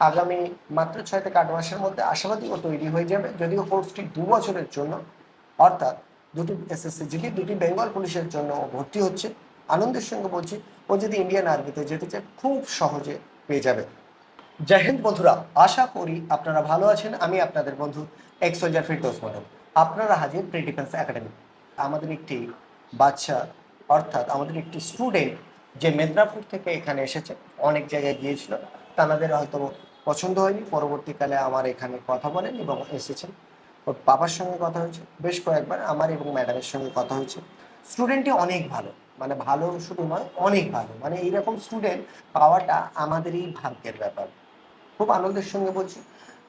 আগামী মাত্র ছয় থেকে আট মাসের মধ্যে আশাবাদী ও তৈরি হয়ে যাবে। যদিও কোর্সটি দু বছরের জন্য, অর্থাৎ দুটি এসএসসি জিডি দুটি বেঙ্গল পুলিশের জন্য ভর্তি হচ্ছে। আনন্দের সঙ্গে বলছি, ও যদি ইন্ডিয়ান আর্মিতে যেতে চায়, খুব সহজে পেয়ে যাবে। জয় হিন্দ বন্ধুরা, আশা করি আপনারা ভালো আছেন। আমি আপনাদের বন্ধু এক্স সোলজার ফিরদৌস মডেল আপনারা হাজির প্রি ডিফেন্স একাডেমি আমাদের একটি বাচ্চা, অর্থাৎ আমাদের একটি স্টুডেন্ট যে মেদিনীপুর থেকে এখানে এসেছে, অনেক জায়গায় গিয়েছিল। তাদের হয়তো পছন্দ হয়নি। পরবর্তীকালে আমার এখানে কথা বলেন এবং এসেছেন। ওর বাবার সঙ্গে কথা হয়েছে। বেশ কয়েকবার আমার এবং ম্যাডামের সঙ্গে কথা হয়েছে। স্টুডেন্টটি অনেক ভালো। মানে ভালো শুধু নয়, অনেক ভালো। মানে এইরকম স্টুডেন্ট পাওয়াটা আমাদেরই ভাগ্যের ব্যাপার। খুব আনন্দের সঙ্গে বলছি।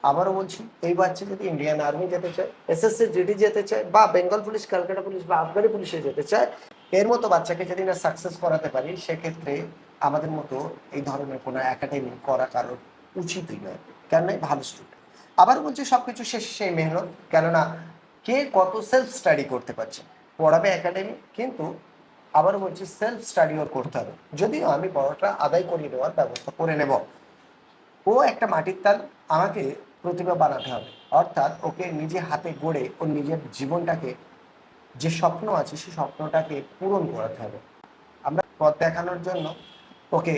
আবারও বলছি, এই বাচ্চা যদি ইন্ডিয়ান আর্মি যেতে চায় এসএসসি জিডি যেতে চায়, বা বেঙ্গল পুলিশ কলকাতা পুলিশ বা আফগানি পুলিশে যেতে চায়, এর মতো বাচ্চাকে যদি না সাকসেস করাতে পারি, সেক্ষেত্রে আমাদের মতো এই ধরনের কোনো একাডেমি করা কারোর উচিতই নয়। কেন ভালো স্টুডেন্ট আবার বলছি, সবকিছু শেষে সেই মেহনত। কেননা, কে কত সেলফ স্টাডি করতে পারছে? পড়াবে একাডেমি কিন্তু আবারও বলছি সেলফ স্টাডিও করতে হবে। যদিও আমি পড়াটা আদায় করিয়ে দেওয়ার ব্যবস্থা করে নেব। ও একটা মাটির তাল, আমাকে প্রতিভা বানাতে হবে। অর্থাৎ ওকে নিজে হাতে গড়ে ওর নিজের জীবনটাকে যে স্বপ্ন আছে সেই স্বপ্নটাকে পূরণ করাতে হবে। আমরা পথ দেখানোর জন্য ওকে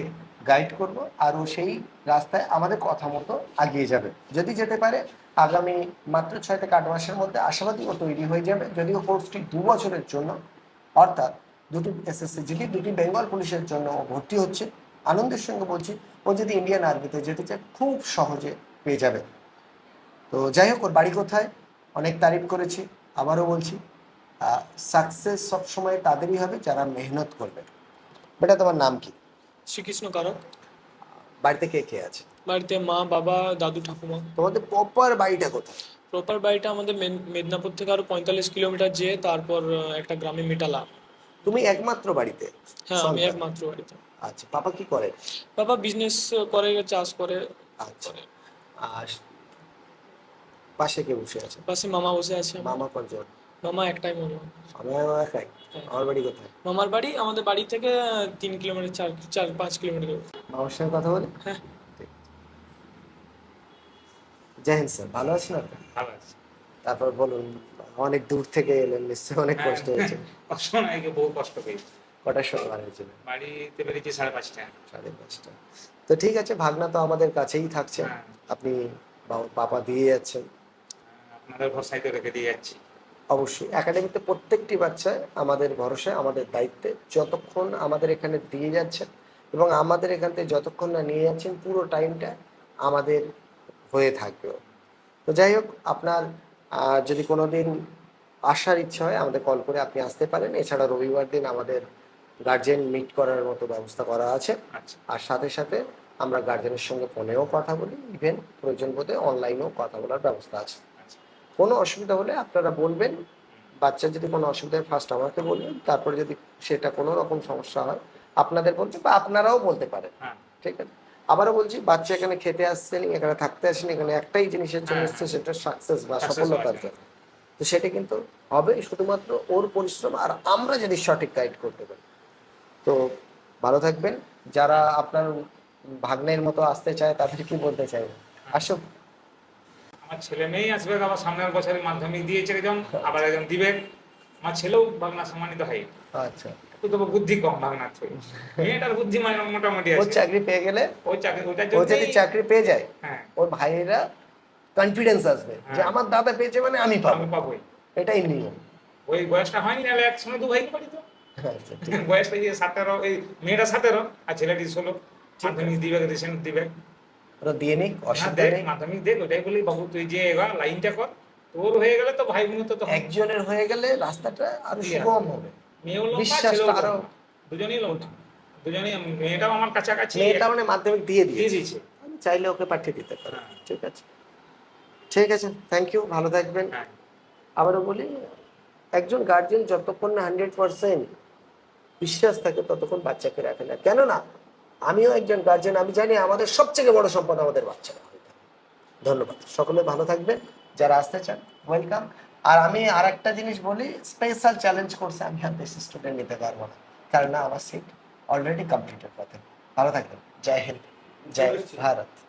গাইড করব আর ও সেই রাস্তায় আমাদের কথা মতো আগিয়ে যাবে। যদি যেতে পারে, আগামী মাত্র ছয় থেকে আট মাসের মধ্যে আশাবাদী ও তৈরি হয়ে যাবে। যদিও কোর্সটি দু বছরের জন্য, অর্থাৎ দুটি এসএসসি জিডি দুটি বেঙ্গল পুলিশের জন্য ও ভর্তি হচ্ছে। আনন্দের সঙ্গে বলছি, ও যদি ইন্ডিয়ান আর্মিতে যেতে চায়, খুব সহজে পেয়ে যাবে। তো যাই হোক, ওর বাড়ি কোথায়? অনেক তারিফ করেছি। আবারও বলছি সাকসেস সবসময় তাদেরই হবে যারা মেহনত করবে। বেটা, তোমার নাম কি? শ্রীকৃষ্ণ কারক বাড়িতে কে কে আছে? বাড়িতে মা বাবা দাদু ঠাকুমা। তোমাদের প্রপার বাড়িটা কোথায়? প্রপার বাড়িটা আমাদের মেদিনীপুর থেকে আরও পঁয়তাল্লিশ কিলোমিটার যেয়ে তারপর একটা গ্রামে মিটালা তুমি একমাত্র বাড়িতে? হ্যাঁ আমি একমাত্র বাড়িতে। আচ্ছা পাপা কি করে? বাবা বিজনেস করে চাষ করে। আচ্ছা। আর পাশে কে বসে আছে? পাশে মামা বসে আছে। মামা কজন? মামা একটাই মামা। আমিও একাই। হ্যাঁ। আমার বাড়ি কোথায়? মামার বাড়ি আমাদের বাড়ি থেকে তিন কিলোমিটার চার চার পাঁচ কিলোমিটার মামার সঙ্গে কথা বলি? হ্যাঁ। জয় হিন্দ স্যার ভালো আছেন আপনি? ভালো আছে। তারপর বলুন অনেক দূর থেকে এলেন নিশ্চয়ই অনেক কষ্ট হয়েছে। কষ্ট নয় বহু কষ্ট পেয়েছি। কটার সময় বার হয়েছিল? বাড়িতে বেরিয়েছি সাড়ে পাঁচটা সাড়ে পাঁচটা তো ঠিক আছে ভাগনা তো আমাদের কাছেই থাকছে। হ্যাঁ। আপনি বাবা- পাপা দিয়ে যাচ্ছেন। আপনাদের ভরসায় তো রেখে দিয়ে যাচ্ছি। অবশ্যই। একাডেমিতে প্রত্যেকটি বাচ্চা আমাদের ভরসায় আমাদের দায়িত্বে যতক্ষণ আমাদের এখানে দিয়ে যাচ্ছেন এবং আমাদের এখান থেকে যতক্ষণ না নিয়ে যাচ্ছেন পুরো টাইমটা আমাদের হয়ে থাকবে। তো যাই হোক আপনার যদি কোনো দিন আসার ইচ্ছা হয় আমাদের কল করে আপনি আসতে পারেন। এছাড়া রবিবার দিন আমাদের গার্জেন মিট করার মতো ব্যবস্থা করা আছে। আচ্ছা। আর সাথে সাথে আমরা গার্জেনের সঙ্গে ফোনেও কথা বলি। ইভেন প্রয়োজন বোধে অনলাইনেও কথা বলার ব্যবস্থা আছে। কোনো অসুবিধা হলে আপনারা বলবেন। বাচ্চার যদি কোনো অসুবিধা হয় ফার্স্ট আমাকে বলবেন তারপরে যদি সেটা কোনো রকম সমস্যা হয় আপনাদের বলতে বা আপনারাও বলতে পারেন। হ্যাঁ। ঠিক আছে? আবারও বলছি বাচ্চা এখানে খেতে আসছেন এখানে থাকতে আসেন এখানে একটাই জিনিসের জন্য হ্যাঁ, এসছে সেটা সাকসেস বা সফলতার জন্য। তো সেটা কিন্তু হবে শুধুমাত্র ওর পরিশ্রম আর আমরা যদি সঠিক গাইড করতে পারি। তো ভালো থাকবেন। যারা আপনার ভাগ্নের মতো আসতে চায় তাদের কি বলতে চাই। আসো আমার ছেলে মেয়েই আসবে আবার সামনের বছরে মাধ্যমিক দিয়েছে একজন আবার একজন দিবে। আমার ছেলেও ভাগনা সম্মানিত হয়। আচ্ছা। বুদ্ধি কম থেকে। মেয়েটার বুদ্ধি মানে মোটামুটি ও চাকরি পেয়ে গেলে ওই চাকরি ওইটার ও যদি চাকরি পেয়ে যায় হ্যাঁ। ওর ভাইয়েরা কনফিডেন্স আসবে যে হ্যাঁ। আমার দাদা পেয়েছে মানে আমি পাবো। আমি পাবোই। এটাই নিয়ম। ওই বয়সটা হয়নি নাহলে একসঙ্গে দু ভাইকে পারি তো। আচ্ছা, বয়সটা যে সতেরো এই মেয়েটা সতেরো আর ছেলেটি ষোলো। মাধ্যমিক দিবে রিসেন্ট দিবে। ওরা দিয়ে নিক হ্যাঁ, অসুবিধা নেই। মাধ্যমিক দেখ ওটাই বলি বাবু তুই যে এবার লাইনটা কর তোর হয়ে গেলে তো ভাই বোন তো একজনের হয়ে গেলে রাস্তাটা আরও। সুগম হবে। মেয়েও লম্বা আরো- দুজনেই লম্বা। দুজনেই মেয়েটাও আমার কাছাকাছি। মেয়েটা মানে মাধ্যমিক দিয়ে দিয়ে দিয়েছে। আমি চাইলে ওকে পাঠিয়ে দিতে পারি। হ্যাঁ। ঠিক আছে। ঠিক আছে থ্যাংক ইউ ভালো থাকবেন। হ্যাঁ। আবারও বলি একজন গার্জেন যতক্ষণ না হান্ড্রেড পার্সেন্ট বিশ্বাস থাকে ততক্ষণ বাচ্চাকে রাখে না। কেননা আমিও একজন গার্জেন আমি জানি আমাদের সবথেকে বড় সম্পদ আমাদের বাচ্চারা। ধন্যবাদ। সকলে ভালো থাকবেন। যারা আসতে চান ওয়েলকাম আর আমি আর একটা জিনিস বলি স্পেশাল চ্যালেঞ্জ করছে আমি আর বেশি স্টুডেন্ট নিতে পারব না। কারণ আমার সিট অলরেডি কমপ্লিটেড পথে। ভালো থাকবেন। জয় হিন্দ। জয় ভারত।